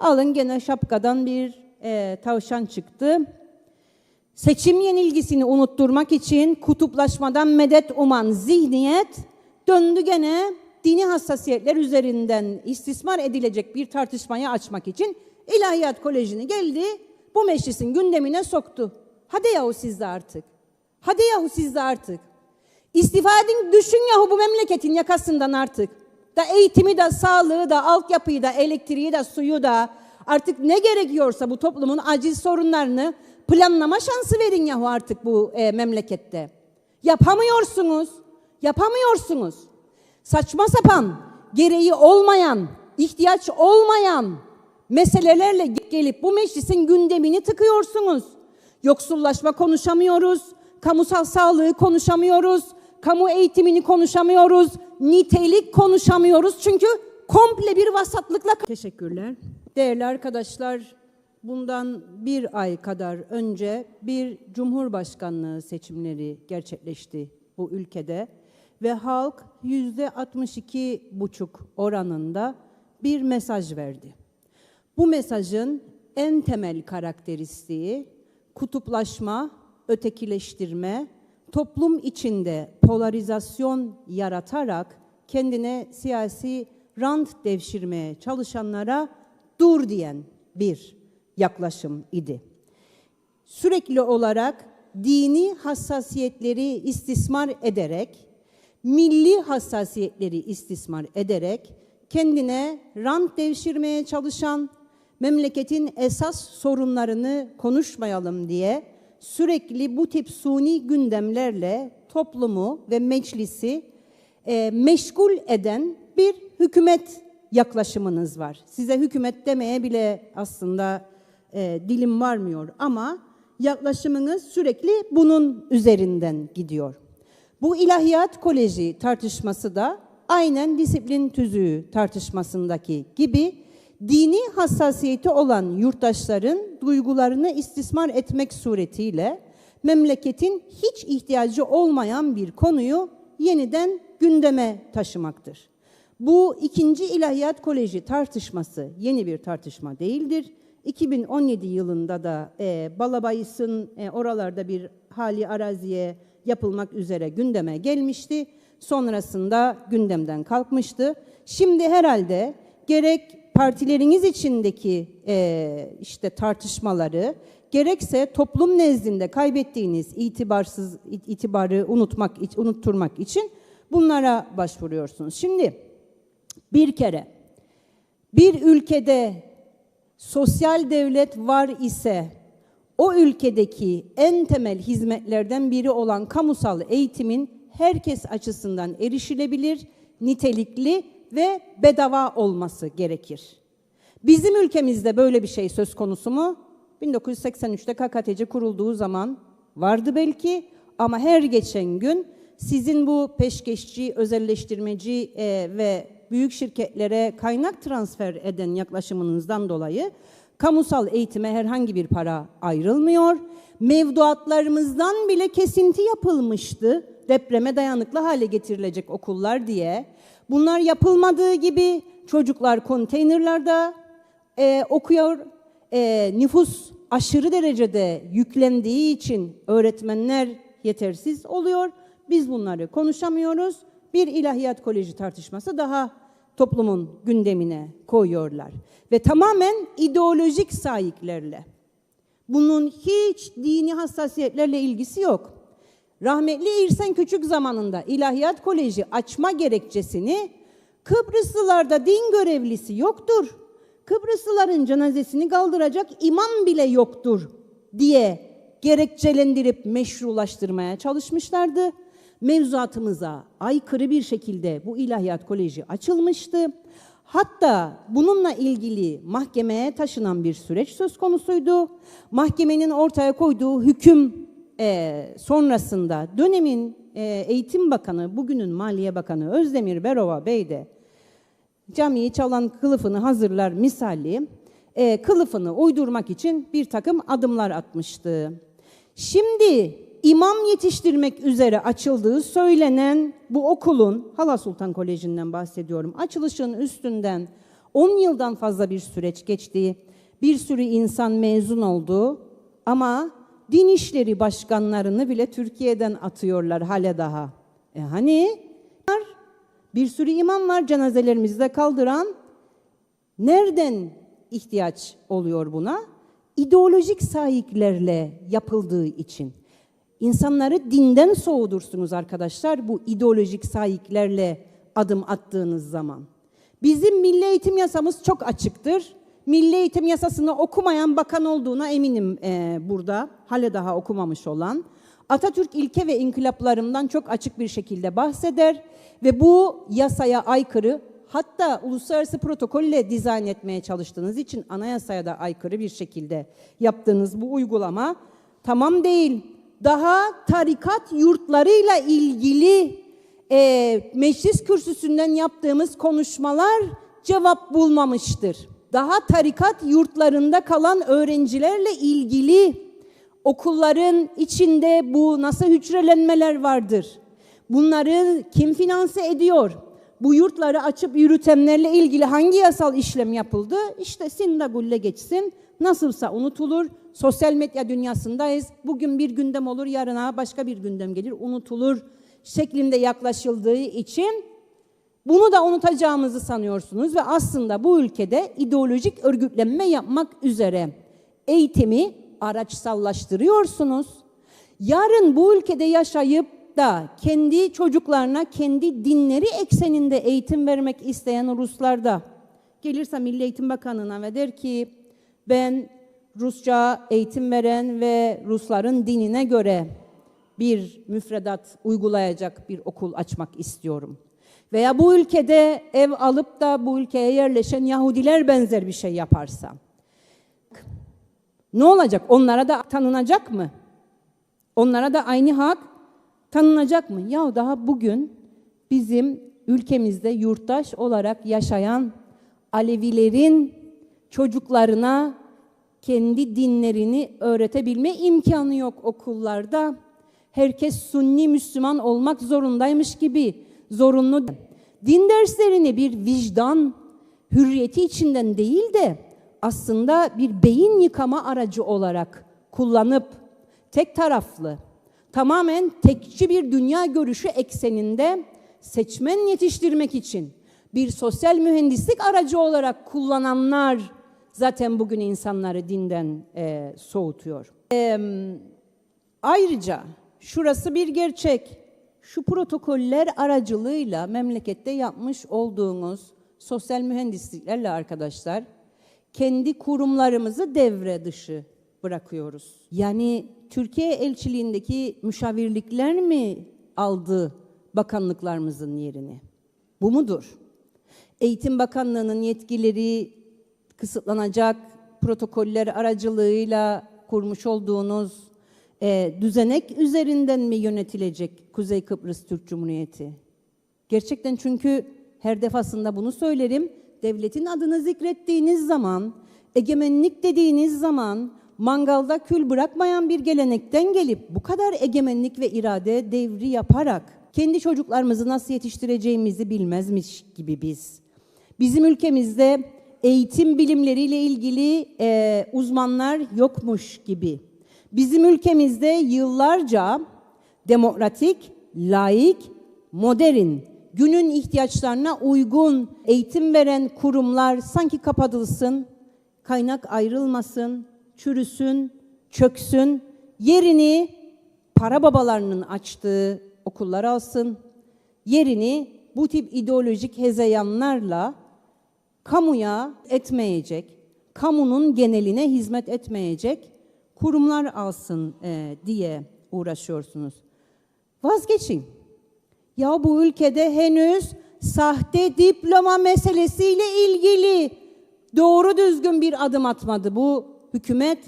Alın gene şapkadan bir e, tavşan çıktı. Seçim yenilgisini unutturmak için kutuplaşmadan medet uman zihniyet döndü gene dini hassasiyetler üzerinden istismar edilecek bir tartışmayı açmak için İlahiyat Koleji'ni geldi bu meclisin gündemine soktu. Hadi yahu siz de artık. Hadi yahu siz de artık. İstifa edin düşün yahu bu memleketin yakasından artık. Da eğitimi de sağlığı da altyapıyı da elektriği de suyu da artık ne gerekiyorsa bu toplumun acil sorunlarını planlama şansı verin yahu artık bu e, memlekette. Yapamıyorsunuz. Yapamıyorsunuz. Saçma sapan, gereği olmayan, ihtiyaç olmayan meselelerle gelip bu meclisin gündemini tıkıyorsunuz. Yoksullaşma konuşamıyoruz, kamusal sağlığı konuşamıyoruz, kamu eğitimini konuşamıyoruz, nitelik konuşamıyoruz. Çünkü komple bir vasatlıkla... Teşekkürler. Değerli arkadaşlar, bundan bir ay kadar önce bir cumhurbaşkanlığı seçimleri gerçekleşti bu ülkede ve halk yüzde 62 buçuk oranında bir mesaj verdi. Bu mesajın en temel karakteristiği kutuplaşma, ötekileştirme, toplum içinde polarizasyon yaratarak kendine siyasi rant devşirmeye çalışanlara dur diyen bir yaklaşım idi. Sürekli olarak dini hassasiyetleri istismar ederek, milli hassasiyetleri istismar ederek kendine rant devşirmeye çalışan, memleketin esas sorunlarını konuşmayalım diye sürekli bu tip suni gündemlerle toplumu ve meclisi e, meşgul eden bir hükümet yaklaşımınız var. Size hükümet demeye bile aslında e, dilim varmıyor ama yaklaşımınız sürekli bunun üzerinden gidiyor. Bu ilahiyat koleji tartışması da aynen disiplin tüzüğü tartışmasındaki gibi dini hassasiyeti olan yurttaşların duygularını istismar etmek suretiyle memleketin hiç ihtiyacı olmayan bir konuyu yeniden gündeme taşımaktır. Bu ikinci ilahiyat koleji tartışması yeni bir tartışma değildir. 2017 yılında da e, Balabayıs'ın e, oralarda bir hali araziye yapılmak üzere gündeme gelmişti. Sonrasında gündemden kalkmıştı. Şimdi herhalde gerek partileriniz içindeki e, işte tartışmaları gerekse toplum nezdinde kaybettiğiniz itibarsız itibarı unutmak unutturmak için bunlara başvuruyorsunuz. Şimdi bir kere bir ülkede sosyal devlet var ise o ülkedeki en temel hizmetlerden biri olan kamusal eğitimin herkes açısından erişilebilir, nitelikli ve bedava olması gerekir. Bizim ülkemizde böyle bir şey söz konusu mu? 1983'te KKTC kurulduğu zaman vardı belki ama her geçen gün sizin bu peşkeşçi, özelleştirmeci e, ve büyük şirketlere kaynak transfer eden yaklaşımınızdan dolayı kamusal eğitime herhangi bir para ayrılmıyor. Mevduatlarımızdan bile kesinti yapılmıştı depreme dayanıklı hale getirilecek okullar diye. Bunlar yapılmadığı gibi çocuklar konteynerlarda e, okuyor, e, nüfus aşırı derecede yüklendiği için öğretmenler yetersiz oluyor. Biz bunları konuşamıyoruz. Bir ilahiyat koleji tartışması daha toplumun gündemine koyuyorlar. Ve tamamen ideolojik sahiplerle. Bunun hiç dini hassasiyetlerle ilgisi yok. Rahmetli İrsen Küçük zamanında İlahiyat Koleji açma gerekçesini Kıbrıslılarda din görevlisi yoktur. Kıbrıslıların cenazesini kaldıracak imam bile yoktur diye gerekçelendirip meşrulaştırmaya çalışmışlardı. Mevzuatımıza aykırı bir şekilde bu İlahiyat Koleji açılmıştı. Hatta bununla ilgili mahkemeye taşınan bir süreç söz konusuydu. Mahkemenin ortaya koyduğu hüküm e, sonrasında dönemin e, Eğitim Bakanı, bugünün Maliye Bakanı Özdemir Berova Bey de camiyi çalan kılıfını hazırlar misali e, kılıfını uydurmak için bir takım adımlar atmıştı. Şimdi imam yetiştirmek üzere açıldığı söylenen bu okulun, Hala Sultan Koleji'nden bahsediyorum, açılışın üstünden 10 yıldan fazla bir süreç geçti. Bir sürü insan mezun oldu ama din işleri başkanlarını bile Türkiye'den atıyorlar hala daha. E hani bir sürü imam var cenazelerimizde kaldıran. Nereden ihtiyaç oluyor buna? İdeolojik sahiplerle yapıldığı için. İnsanları dinden soğudursunuz arkadaşlar bu ideolojik sahiplerle adım attığınız zaman. Bizim milli eğitim yasamız çok açıktır. Milli eğitim yasasını okumayan bakan olduğuna eminim e, burada. Hala daha okumamış olan. Atatürk ilke ve inkılaplarından çok açık bir şekilde bahseder ve bu yasaya aykırı hatta uluslararası protokolle dizayn etmeye çalıştığınız için anayasaya da aykırı bir şekilde yaptığınız bu uygulama tamam değil. Daha tarikat yurtlarıyla ilgili e, meclis kürsüsünden yaptığımız konuşmalar cevap bulmamıştır. Daha tarikat yurtlarında kalan öğrencilerle ilgili okulların içinde bu nasıl hücrelenmeler vardır? Bunları kim finanse ediyor? Bu yurtları açıp yürütenlerle ilgili hangi yasal işlem yapıldı? İşte Sindagulle geçsin. Nasılsa unutulur. Sosyal medya dünyasındayız. Bugün bir gündem olur, yarına başka bir gündem gelir, unutulur şeklinde yaklaşıldığı için bunu da unutacağımızı sanıyorsunuz ve aslında bu ülkede ideolojik örgütlenme yapmak üzere eğitimi araçsallaştırıyorsunuz. Yarın bu ülkede yaşayıp da kendi çocuklarına kendi dinleri ekseninde eğitim vermek isteyen Ruslar da gelirse Milli Eğitim Bakanı'na ve der ki ben Rusça eğitim veren ve Rusların dinine göre bir müfredat uygulayacak bir okul açmak istiyorum. Veya bu ülkede ev alıp da bu ülkeye yerleşen Yahudiler benzer bir şey yaparsa. Ne olacak? Onlara da tanınacak mı? Onlara da aynı hak tanınacak mı? Ya daha bugün bizim ülkemizde yurttaş olarak yaşayan Alevilerin çocuklarına kendi dinlerini öğretebilme imkanı yok okullarda. Herkes Sunni Müslüman olmak zorundaymış gibi zorunlu. Din derslerini bir vicdan hürriyeti içinden değil de aslında bir beyin yıkama aracı olarak kullanıp tek taraflı, tamamen tekçi bir dünya görüşü ekseninde seçmen yetiştirmek için bir sosyal mühendislik aracı olarak kullananlar zaten bugün insanları dinden e, soğutuyor. E, ayrıca şurası bir gerçek. Şu protokoller aracılığıyla memlekette yapmış olduğunuz sosyal mühendisliklerle arkadaşlar kendi kurumlarımızı devre dışı bırakıyoruz. Yani Türkiye elçiliğindeki müşavirlikler mi aldı bakanlıklarımızın yerini? Bu mudur? Eğitim Bakanlığı'nın yetkileri kısıtlanacak protokoller aracılığıyla kurmuş olduğunuz e, düzenek üzerinden mi yönetilecek Kuzey Kıbrıs Türk Cumhuriyeti? Gerçekten çünkü her defasında bunu söylerim. Devletin adını zikrettiğiniz zaman, egemenlik dediğiniz zaman mangalda kül bırakmayan bir gelenekten gelip bu kadar egemenlik ve irade devri yaparak kendi çocuklarımızı nasıl yetiştireceğimizi bilmezmiş gibi biz. Bizim ülkemizde eğitim bilimleriyle ilgili e, uzmanlar yokmuş gibi. Bizim ülkemizde yıllarca demokratik, laik, modern, günün ihtiyaçlarına uygun eğitim veren kurumlar sanki kapatılsın, kaynak ayrılmasın, çürüsün, çöksün, yerini para babalarının açtığı okullar alsın, yerini bu tip ideolojik hezeyanlarla kamuya etmeyecek, kamunun geneline hizmet etmeyecek kurumlar alsın e, diye uğraşıyorsunuz. Vazgeçin. Ya bu ülkede henüz sahte diploma meselesiyle ilgili doğru düzgün bir adım atmadı bu hükümet.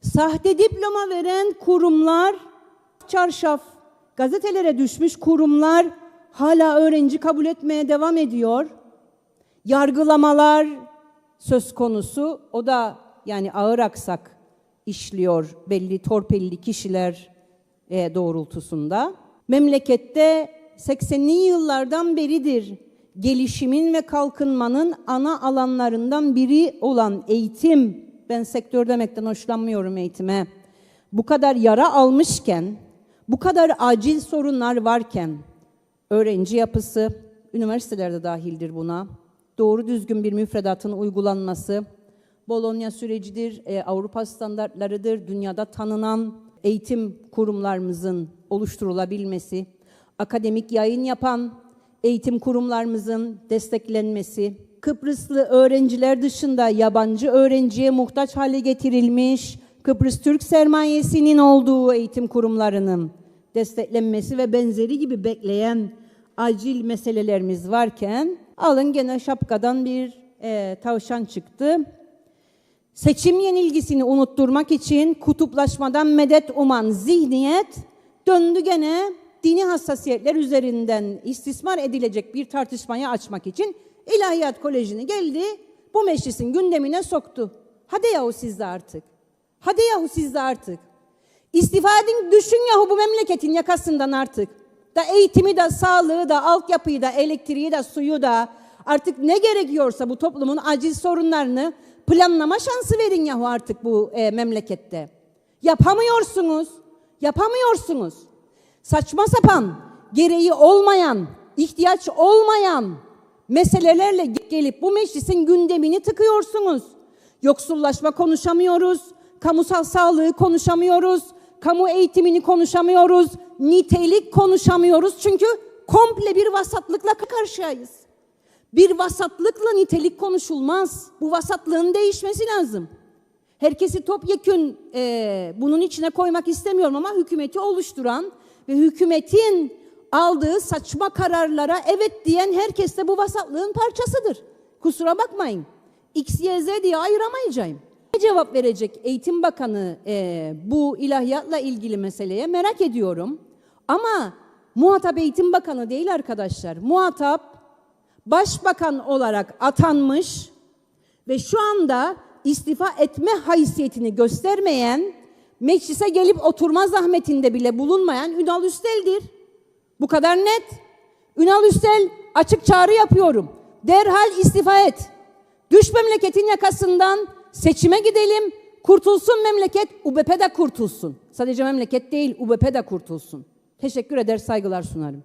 Sahte diploma veren kurumlar çarşaf, gazetelere düşmüş kurumlar hala öğrenci kabul etmeye devam ediyor. Yargılamalar söz konusu. O da yani ağır aksak işliyor belli torpilli kişiler e, doğrultusunda. Memlekette 80'li yıllardan beridir gelişimin ve kalkınmanın ana alanlarından biri olan eğitim, ben sektör demekten hoşlanmıyorum eğitime. Bu kadar yara almışken, bu kadar acil sorunlar varken, öğrenci yapısı, üniversitelerde dahildir buna, doğru düzgün bir müfredatın uygulanması, Bologna sürecidir, e, Avrupa standartlarıdır, dünyada tanınan eğitim kurumlarımızın oluşturulabilmesi, akademik yayın yapan eğitim kurumlarımızın desteklenmesi, Kıbrıslı öğrenciler dışında yabancı öğrenciye muhtaç hale getirilmiş Kıbrıs Türk sermayesinin olduğu eğitim kurumlarının desteklenmesi ve benzeri gibi bekleyen acil meselelerimiz varken alın gene şapkadan bir e, tavşan çıktı. Seçim yenilgisini unutturmak için kutuplaşmadan medet uman zihniyet döndü gene dini hassasiyetler üzerinden istismar edilecek bir tartışmayı açmak için İlahiyat Koleji'ni geldi bu meclisin gündemine soktu. Hadi yahu siz de artık. Hadi yahu siz de artık. İstifa edin düşün yahu bu memleketin yakasından artık. Da eğitimi de sağlığı da altyapıyı da elektriği de suyu da artık ne gerekiyorsa bu toplumun acil sorunlarını planlama şansı verin yahu artık bu e, memlekette. Yapamıyorsunuz. Yapamıyorsunuz. Saçma sapan, gereği olmayan, ihtiyaç olmayan meselelerle gelip bu meclisin gündemini tıkıyorsunuz. Yoksullaşma konuşamıyoruz, kamusal sağlığı konuşamıyoruz, kamu eğitimini konuşamıyoruz, nitelik konuşamıyoruz. Çünkü komple bir vasatlıkla karşıyayız. Bir vasatlıkla nitelik konuşulmaz. Bu vasatlığın değişmesi lazım. Herkesi topyekün e, bunun içine koymak istemiyorum ama hükümeti oluşturan ve hükümetin aldığı saçma kararlara evet diyen herkes de bu vasatlığın parçasıdır. Kusura bakmayın. X, Y, Z diye ayıramayacağım. Ne cevap verecek Eğitim Bakanı e, bu ilahiyatla ilgili meseleye merak ediyorum. Ama muhatap Eğitim Bakanı değil arkadaşlar. Muhatap başbakan olarak atanmış ve şu anda istifa etme haysiyetini göstermeyen, meclise gelip oturma zahmetinde bile bulunmayan Ünal Üstel'dir. Bu kadar net. Ünal Üstel açık çağrı yapıyorum. Derhal istifa et. Düş memleketin yakasından seçime gidelim. Kurtulsun memleket, UBP de kurtulsun. Sadece memleket değil, UBP de kurtulsun. Teşekkür eder, saygılar sunarım.